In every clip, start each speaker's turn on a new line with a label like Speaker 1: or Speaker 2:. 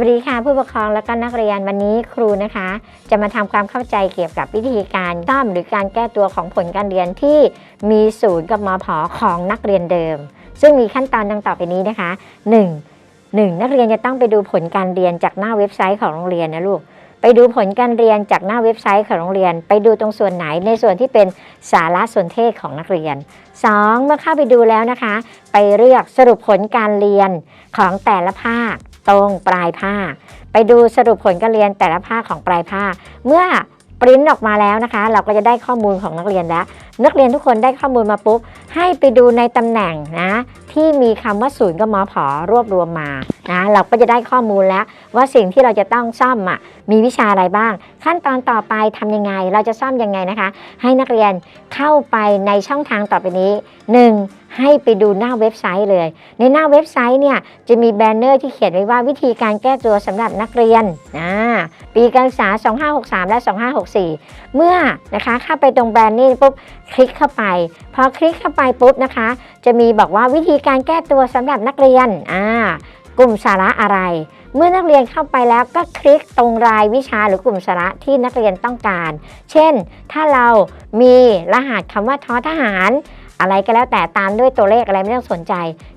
Speaker 1: วัสดีค่ะผู้ปกครองและก็นักเรียนวันนี้ครูนะคะ จะมาทำความเข้าใจเกี่ยวกับวิธีการซ่อมหรือการแก้ตัวของผลการเรียนที่มีศูนย์กับมผของนักเรียนเดิม ซึ่งมีขั้นตอนดังต่อไปนี้นะคะ 1. 1. นักเรียนจะต้องไปดูผลการเรียนจากหน้าเว็บไซต์ของโรงเรียนนะลูก ไปดูผลการเรียนจากหน้าเว็บไซต์ของโรงเรียน ไปดูตรงส่วนไหนในส่วนที่เป็นสาระส่วนเทศของนักเรียน 2. เมื่อเข้าไปดูแล้วนะคะ ไปเลือกสรุปผลการเรียนของแต่ละภาค ตรงปลายภาไปดูสรุปผลการเรียนแต่ละภาคของปลายภาคเมื่อปริ้นออกมาแล้วนะคะ เราก็จะได้ข้อมูลของนักเรียนแล้ว นักเรียนทุกคนได้ข้อมูลมาปุ๊บ ให้ไปดูในตำแหน่งนะ ที่มีคำว่าศูนย์กับมผรวบรวมมานะเราก็จะได้ข้อมูลแล้ว ว่าสิ่งที่เราจะต้องซ่อมอะมีวิชาอะไรบ้าง ขั้นตอนต่อไปทำยังไง เราจะซ่อมยังไงนะคะ ให้นักเรียนเข้าไปในช่องทางต่อไปนี้ 1. ให้ไปดูหน้าเว็บไซต์เลย ในหน้าเว็บไซต์เนี่ยจะมีแบนเนอร์ที่เขียนไว้ว่าวิธีการแก้ตัวสำหรับนักเรียนนะปีการศึกษา 2563 และ 2564 เมื่อนะคะเข้าไปตรงแบรนด์นี้ปุ๊บคลิกเข้าไป พอคลิกเข้าไปปุ๊บนะคะ จะมีบอกว่าวิธีการแก้ตัวสำหรับนักเรียนอ่ากลุ่มสาระอะไร เมื่อนักเรียนเข้าไปแล้วก็คลิกตรงรายวิชาหรือกลุ่มสาระที่นักเรียนต้องการ เช่น ถ้าเรามีรหัสคำว่าทอทหาร อะไรก็แล้วแต่ตามด้วยตัวเลขอะไรไม่ต้องสนใจ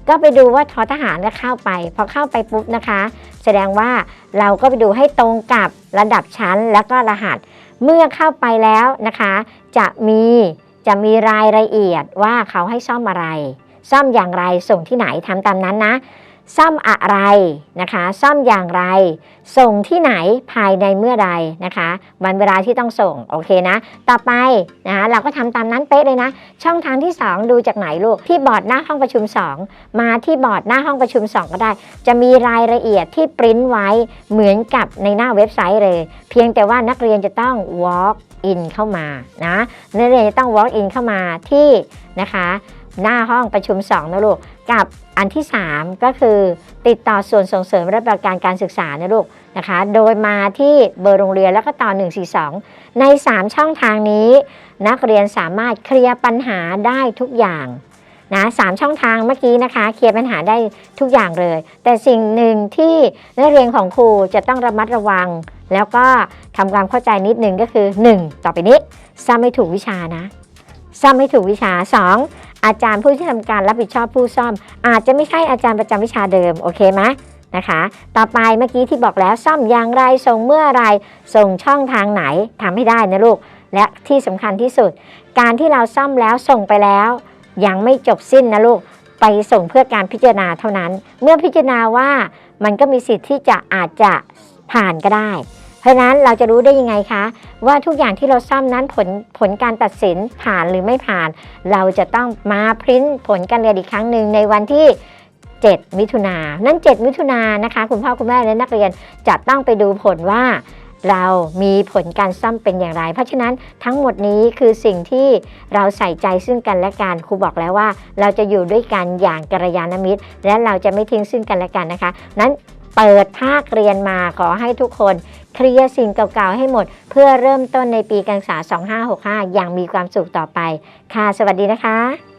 Speaker 1: ก็ไปดูว่าทอทหารก็เข้าไป พอเข้าไปปุ๊บนะคะ แสดงว่าเราก็ไปดูให้ตรงกับระดับชั้นแล้วก็รหัส เมื่อเข้าไปแล้วนะคะ จะมีจะมีรายละเอียดว่าเขาให้ซ่อมอะไร ซ่อมอย่างไรส่งที่ไหนทำตามนั้นนะ ซ่อมอะไรนะคะ ซ่อมอย่างไร ส่งที่ไหนภายในเมื่อใดนะคะ วันเวลาที่ต้องส่งโอเคนะ ต่อไปนะคะเราก็ทำตามนั้นเป๊ะเลยนะ ช่องทางที่ 2 ดูจากไหนลูกที่บอร์ดหน้าห้องประชุม 2 มาที่บอร์ดหน้าห้องประชุม 2 ก็ได้ จะมีรายละเอียดที่ปริ้นไว้เหมือนกับในหน้าเว็บไซต์เลย เพียงแต่ว่านักเรียนจะต้อง walk in เข้ามานะนักเรียนจะต้อง walk in เข้ามาที่นะคะ หน้าห้องประชุม 2 นะลูกกับ อันที่ 3 ก็คือติดต่อส่วนส่งเสริมและบริการการศึกษานะลูกนะคะ โดยมาที่เบอร์โรงเรียนแล้วก็ต่อ 142 ใน 3 ช่องทางนี้ นักเรียนสามารถเคลียร์ปัญหาได้ทุกอย่างนะสามช่องทางเมื่อกี้นะคะ เคลียร์ปัญหาได้ทุกอย่างเลย แต่สิ่งหนึ่งที่นักเรียนของครูจะต้องระมัดระวัง แล้วก็ทำความเข้าใจนิดนึงก็คือ 1. ต่อไปนี้ซ้ำไม่ถูกวิชานะซ้ำไม่ถูกวิชา 2. อาจารย์ผู้ที่ทำการรับผิดชอบผู้ซ่อม อาจจะไม่ใช่อาจารย์ประจำวิชาเดิมโอเคไหมนะคะ ต่อไปเมื่อกี้ที่บอกแล้วซ่อมอย่างไรส่งเมื่อไรส่งช่องทางไหนทำให้ได้นะลูก และที่สำคัญที่สุด การที่เราซ่อมแล้วส่งไปแล้ว ยังไม่จบสิ้นนะลูกไปส่งเพื่อการพิจารณาเท่านั้น เมื่อพิจารณาว่ามันก็มีสิทธิ์ที่จะอาจจะผ่านก็ได้ ฉะนั้นเราจะรู้ได้ยังไงคะ ว่าทุกอย่างที่เราซ่อมนั้นผลผลการตัดสินผ่านหรือไม่ผ่าน เราจะต้องมาพริ้นผลการเรียนอีกครั้งหนึ่งในวันที่ 7 มิถุนายนนั้น7 มิถุนายนนะคะ คุณพ่อคุณแม่และนักเรียนจะต้องไปดูผลว่าเรามีผลการซ่อมเป็นอย่างไร เพราะฉะนั้นทั้งหมดนี้คือสิ่งที่เราใส่ใจซึ่งกันและกันครูบอกแล้วว่า เราจะอยู่ด้วยกันอย่างกัลยาณมิตร และเราจะไม่ทิ้งซึ่งกันและกันนะคะ นั้นเปิดภาคเรียนมาขอให้ทุกคน เคลียร์สิ่งเก่าๆให้หมด เพื่อเริ่มต้นในปีการศึกษา 2565 อย่างมีความสุขต่อไป ค่ะ สวัสดีนะคะ